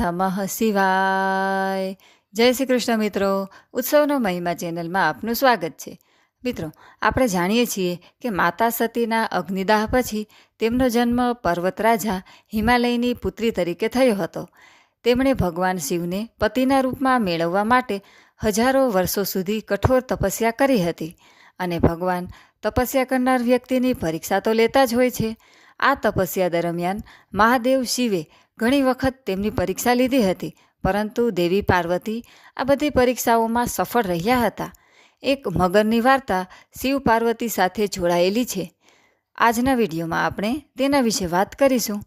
નમઃ શિવાય. જય શ્રી કૃષ્ણ મિત્રો. ઉત્સવનો મહિમા ચેનલમાં આપનું સ્વાગત છે. મિત્રો, આપણે જાણીએ છીએ કે માતા સતીના અગ્નિદાહ પછી તેમનો જન્મ પર્વતરાજા હિમાલયની પુત્રી તરીકે થયો હતો. તેમણે ભગવાન શિવને પતિના રૂપમાં મેળવવા માટે હજારો વર્ષો સુધી કઠોર તપસ્યા કરી હતી અને ભગવાન તપસ્યા કરનાર વ્યક્તિની પરીક્ષા તો લેતા જ હોય છે. આ તપસ્યા દરમિયાન મહાદેવ શિવે ઘણી વખત તેમની પરીક્ષા લીધી હતી, પરંતુ દેવી પાર્વતી આ બધી પરીક્ષાઓમાં સફળ રહ્યા હતા. એક મગરની વાર્તા શિવ પાર્વતી સાથે જોડાયેલી છે. આજના વિડીયોમાં આપણે તેના વિશે વાત કરીશું.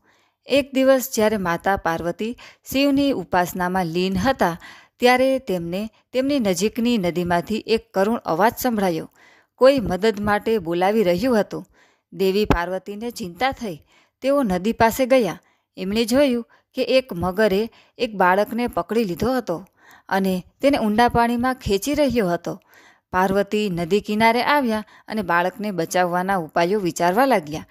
એક દિવસ જ્યારે માતા પાર્વતી શિવની ઉપાસનામાં લીન હતા, ત્યારે તેમને તેમની નજીકની નદીમાંથી એક કરુણ અવાજ સંભળાયો. કોઈ મદદ માટે બોલાવી રહ્યું હતું. દેવી પાર્વતીને ચિંતા થઈ. તેઓ નદી પાસે ગયા. એમણે જોયું કે એક મગરે એક બાળકને પકડી લીધો હતો અને તેને ઊંડા પાણીમાં ખેંચી રહ્યો હતો. પાર્વતી નદી કિનારે આવ્યા અને બાળકને બચાવવાના ઉપાયો વિચારવા લાગ્યા.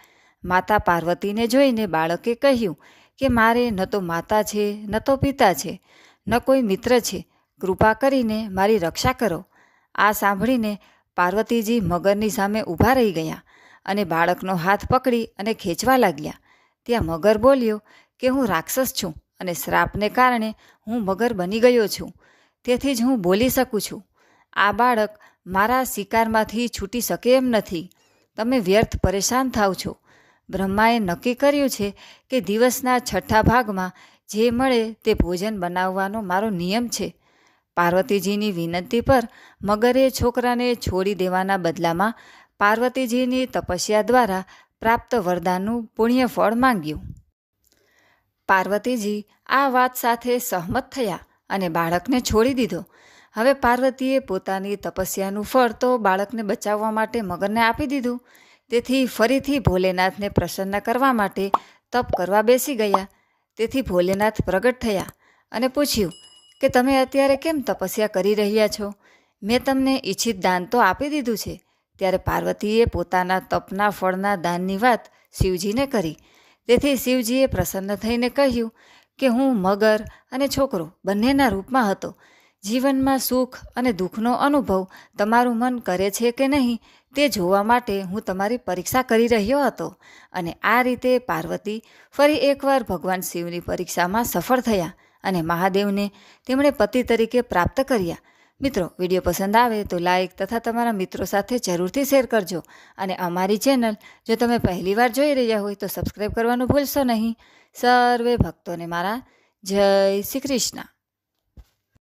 માતા પાર્વતીને જોઈને બાળકે કહ્યું કે મારે ન તો માતા છે, ન તો પિતા છે, ન કોઈ મિત્ર છે. કૃપા કરીને મારી રક્ષા કરો. આ સાંભળીને પાર્વતીજી મગરની સામે ઊભા રહી ગયા. અને બાળકનો હાથ પકડી અને ખેંચવા લાગ્યા. ત્યાં મગર બોલ્યો કે હું રાક્ષસ છું અને શ્રાપને કારણે હું મગર બની ગયો છું. તેથી જ હું બોલી શકું છું. આ બાળક મારા શિકારમાંથી છૂટી શકે એમ નથી. તમે વ્યર્થ પરેશાન થાવ છો. બ્રહ્માએ નક્કી કર્યું છે કે દિવસના છઠ્ઠા ભાગમાં જે મળે તે ભોજન બનાવવાનો મારો નિયમ છે. પાર્વતીજીની વિનંતી પર મગરે છોકરાને છોડી દેવાના બદલામાં પાર્વતીજીની તપસ્યા દ્વારા પ્રાપ્ત વરદાનનું પુણ્ય ફળ માંગ્યું. પાર્વતીજી આ વાત સાથે સહમત થયા અને બાળકને છોડી દીધો. હવે પાર્વતીએ પોતાની તપસ્યાનું ફળ તો બાળકને બચાવવા માટે મગરને આપી દીધું. તેથી ફરીથી ભોલેનાથને પ્રસન્ન કરવા માટે તપ કરવા બેસી ગયા. તેથી ભોલેનાથ પ્રગટ થયા અને પૂછ્યું કે તમે અત્યારે કેમ તપસ્યા કરી રહ્યા છો? મેં તમને ઈચ્છિત દાન તો આપી દીધું છે. ત્યારે પાર્વતીએ પોતાના તપના ફળના દાનની વાત શિવજીને કરી. તેથી શિવજીએ પ્રસન્ન થઈને કહ્યું કે હું મગર અને છોકરો બંનેના રૂપમાં હતો. જીવનમાં સુખ અને દુઃખનો અનુભવ તમારું મન કરે છે કે નહીં તે જોવા માટે હું તમારી પરીક્ષા કરી રહ્યો હતો. અને આ રીતે પાર્વતી ફરી એકવાર ભગવાન શિવની પરીક્ષામાં સફળ થયા અને મહાદેવને તેમણે પતિ તરીકે પ્રાપ્ત કર્યા. મિત્રો, વીડિયો પસંદ આવે તો લાઇક તથા તમારા મિત્રો સાથે જરૂરથી શેર કરજો. અને અમારી ચેનલ જો તમે પહેલીવાર જોઈ રહ્યા હોય તો સબસ્ક્રાઈબ કરવાનું ભૂલશો નહીં. સર્વે ભક્તોને મારા જય શ્રી કૃષ્ણ.